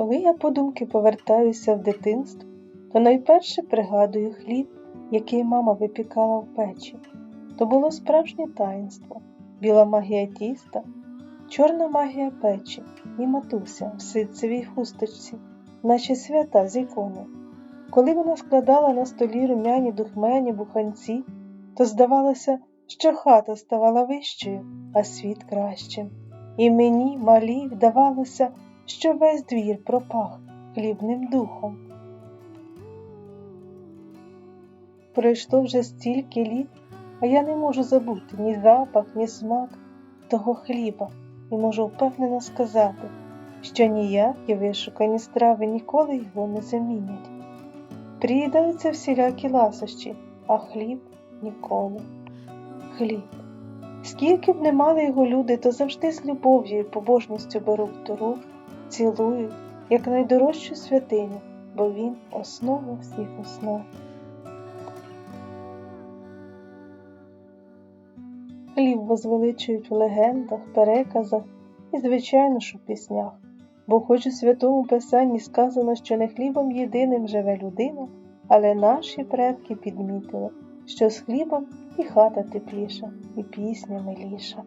Коли я подумки повертаюся в дитинство, то найперше пригадую хліб, який мама випікала в печі. То було справжнє таїнство, біла магія тіста, чорна магія печі і матуся в ситцевій хусточці, наче свята з ікони. Коли вона складала на столі румяні духмені буханці, то здавалося, що хата ставала вищою, а світ кращим. І мені, малій, вдавалося, що весь двір пропах хлібним духом. Пройшло вже стільки літ, а я не можу забути ні запах, ні смак того хліба, і можу впевнено сказати, що ніякі вишукані страви ніколи його не замінять. Приїдаються всілякі ласощі, а хліб ніколи. Хліб. Скільки б не мали його люди, то завжди з любов'ю і побожністю беруть до рук, цілують, як найдорожчу святиню, бо він основа всіх основ. Хліб возвеличують в легендах, переказах і, звичайно ж, у піснях. Бо хоч у святому писанні сказано, що не хлібом єдиним живе людина, але наші предки підмітили, що з хлібом і хата тепліша, і пісня миліша.